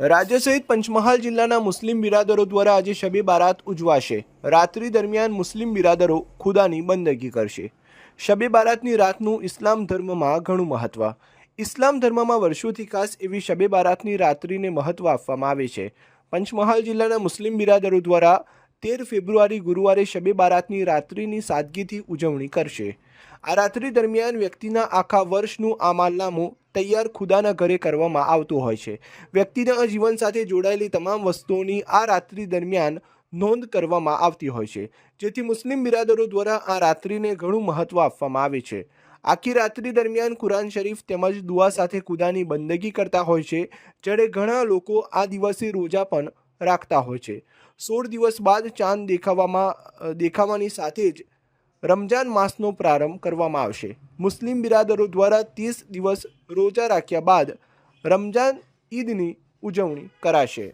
રાજ્ય સહિત પંચમહાલ જિલ્લાના મુસ્લિમ બિરાદરો દ્વારા આજે શબે બારાત ઉજવાશે. રાત્રિ દરમિયાન મુસ્લિમ બિરાદરો ખુદાની બંદગી કરશે. શબે બારાતની રાતનું ઇસ્લામ ધર્મમાં ઘણું મહત્વ. ઇસ્લામ ધર્મમાં વર્ષોથી ખાસ એવી શબે બારાતની રાત્રિને મહત્વ આપવામાં આવે છે. પંચમહાલ જિલ્લાના મુસ્લિમ બિરાદરો દ્વારા તેર ફેબ્રુઆરી ગુરુવારે શબે બારાતની રાત્રિની સાદગીથી ઉજવણી કરશે. આ રાત્રિ દરમિયાન વ્યક્તિના આખા વર્ષનું આમાલનામું તૈયાર ખુદાના ઘરે કરવામાં આવતું હોય છે. વ્યક્તિના જીવન સાથે જોડાયેલી તમામ વસ્તુઓની આ રાત્રિ દરમિયાન નોંધ કરવામાં આવતી હોય છે, જેથી મુસ્લિમ બિરાદરો દ્વારા આ રાત્રિને ઘણું મહત્વ આપવામાં આવે છે. આખી રાત્રિ દરમિયાન કુરાન શરીફ તેમજ દુઆ સાથે ખુદાની બંદગી કરતા હોય છે જ્યારે ઘણા લોકો આ દિવસે રોજા પણ રાખતા હોય છે. સોળ દિવસ બાદ ચાંદ દેખાવામાં દેખાવાની સાથે જ રમજાન માસનો પ્રારંભ કરવામાં આવશે. મુસ્લિમ બિરાદરો દ્વારા ત્રીસ દિવસ રોજા રાખ્યા બાદ રમજાન ઈદની ઉજવણી કરાશે.